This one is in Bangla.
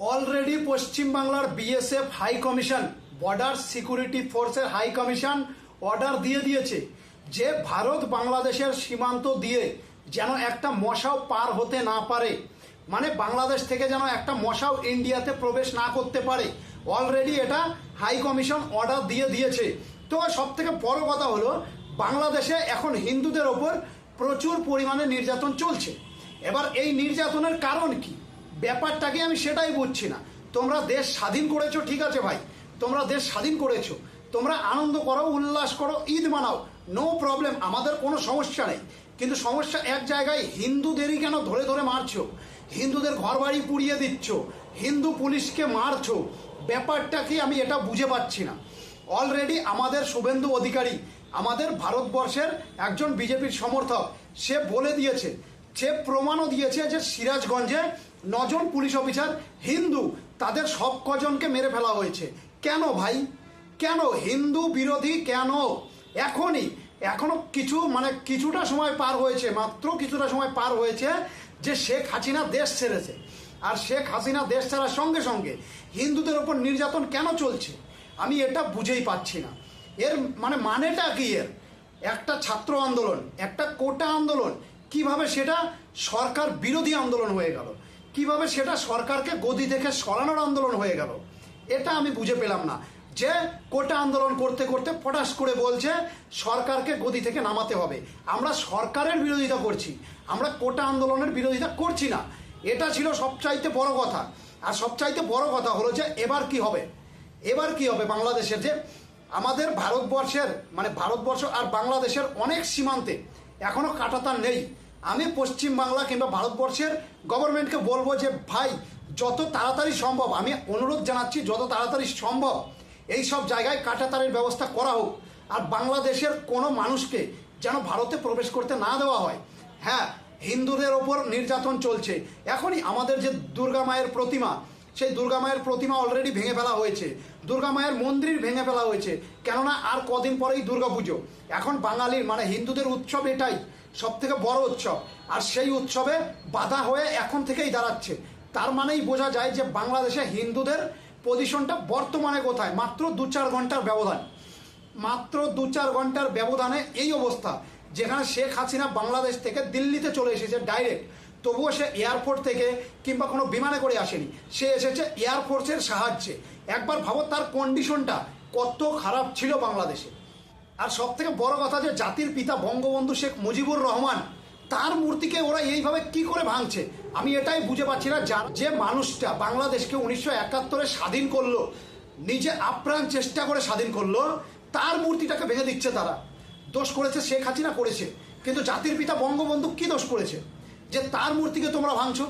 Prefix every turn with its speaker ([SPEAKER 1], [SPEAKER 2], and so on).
[SPEAKER 1] অলরেডি পশ্চিমবাংলার BSF high commission border security ফোর্সের হাই কমিশন অর্ডার দিয়ে দিয়েছে যে ভারত বাংলাদেশের সীমান্ত দিয়ে যেন একটা মশাও পার হতে না পারে। মানে বাংলাদেশ থেকে যেন একটা মশাও ইন্ডিয়াতে প্রবেশ না করতে পারে। অলরেডি এটা হাই কমিশন অর্ডার দিয়ে দিয়েছে। তো সব থেকে বড় কথা হলো, বাংলাদেশে এখন হিন্দুদের ওপর প্রচুর পরিমাণে নির্যাতন চলছে। এবার এই নির্যাতনের কারণ কি? ব্যাপারটাকে আমি সেটাই বুঝছি না। তোমরা দেশ স্বাধীন করেছ, ঠিক আছে ভাই। তোমরা দেশ স্বাধীন করেছ। তোমরা আনন্দ করো, উল্লাস করো, ঈদ মানাও। নো প্রবলেম আমাদের কোনো সমস্যা নেই। কিন্তু সমস্যা এক জায়গায়, হিন্দুদেরই কেন ধরে ধরে মারছো? হিন্দুদের ঘর বাড়ি পুড়িয়ে দিচ্ছ। হিন্দু পুলিশকে মারছো। ব্যাপারটা কি আমি এটা বুঝে পাচ্ছি না। অলরেডি আমাদের শুভেন্দু অধিকারী, আমাদের ভারতবর্ষের একজন বিজেপির সমর্থক, সে বলে দিয়েছে, সে প্রমাণও দিয়েছে যে সিরাজগঞ্জে নজন পুলিশ অফিসার, হিন্দু, তাদের সব কজনকে মেরে ফেলা হয়েছে। কেন ভাই? কেন? হিন্দু বিরোধী কেন? এখনই, এখনও কিছু মানে কিছুটা সময় পার হয়েছে, মাত্র কিছুটা সময় পার হয়েছে যে শেখ হাসিনা দেশ ছেড়েছে। আর শেখ হাসিনা দেশ ছাড়ার সঙ্গে সঙ্গে হিন্দুদের ওপর নির্যাতন কেন চলছে? আমি এটা বুঝেই পাচ্ছি না। এর মানে মানেটা কি এর? একটা ছাত্র আন্দোলন, একটা কোটা আন্দোলন, কীভাবে সেটা সরকার বিরোধী আন্দোলন হয়ে গেল? কীভাবে সেটা সরকারকে গদি থেকে সরানোর আন্দোলন হয়ে গেল, এটা আমি বুঝে পেলাম না। যে কোটা আন্দোলন করতে করতে পটাশ করে বলছে, সরকারকে গদি থেকে নামাতে হবে। আমরা সরকারের বিরোধিতা করছি, আমরা কোটা আন্দোলনের বিরোধিতা করছি না। এটা ছিল সবচাইতে বড় কথা। আর সবচাইতে বড় কথা হলো যে, এবার কি হবে? এবার কি হবে? বাংলাদেশের যে আমাদের ভারতবর্ষের মানে ভারতবর্ষ আর বাংলাদেশের অনেক সীমান্তে এখনও কাটাতার নেই। আমি পশ্চিম বাংলা কিংবা ভারতবর্ষের গভর্নমেন্টকে বলব যে, ভাই, যত তাড়াতাড়ি সম্ভব, আমি অনুরোধ জানাচ্ছি, যত তাড়াতাড়ি সম্ভব এই সব জায়গায় কাটাতারের ব্যবস্থা করা হোক। আর বাংলাদেশের কোনো মানুষকে যেন ভারতে প্রবেশ করতে না দেওয়া হয়। হ্যাঁ হিন্দুদের ওপর নির্যাতন চলছে। এখনই আমাদের যে দুর্গা মায়ের প্রতিমা সেই দুর্গা মায়ের প্রতিমা অলরেডি ভেঙে ফেলা হয়েছে। দুর্গা মায়ের মন্দির ভেঙে ফেলা হয়েছে। কেননা আর কদিন পরেই দুর্গা পুজো। এখন বাঙালির মানে হিন্দুদের উৎসব এটাই সব থেকে বড় উৎসব। আর সেই উৎসবে বাধা হয়ে এখন থেকেই দাঁড়াচ্ছে। তার মানেই বোঝা যায় যে বাংলাদেশে হিন্দুদের পজিশনটা বর্তমানে কোথায়? মাত্র দু চার ঘণ্টার ব্যবধান। মাত্র দু চার ঘণ্টার ব্যবধানে এই অবস্থা। যেখানে শেখ হাসিনা বাংলাদেশ থেকে দিল্লিতে চলে এসেছে ডাইরেক্ট তবুও সে এয়ারপোর্ট থেকে কিংবা কোনো বিমানে করে আসেনি। সে এসেছে এয়ারফোর্সের সাহায্যে। একবার ভাবো তার কন্ডিশনটা কত খারাপ ছিল বাংলাদেশে। আর সব থেকে বড় কথা যে জাতির পিতা বঙ্গবন্ধু শেখ মুজিবুর রহমান, তার মূর্তিকে ওরা এইভাবে কি করে ভাঙছে, আমি এটাই বুঝে পাচ্ছি না। যার যে মানুষটা বাংলাদেশকে উনিশশো একাত্তরে স্বাধীন করল, নিজে আপ্রাণ চেষ্টা করে স্বাধীন করল, তার মূর্তিটাকে ভেঙে দিচ্ছে তারা। দোষ করেছে শেখ হাসিনা করেছে, কিন্তু জাতির পিতা বঙ্গবন্ধু কি দোষ করেছে? যে তার মূর্তিকে তোমরা ভাঙছো।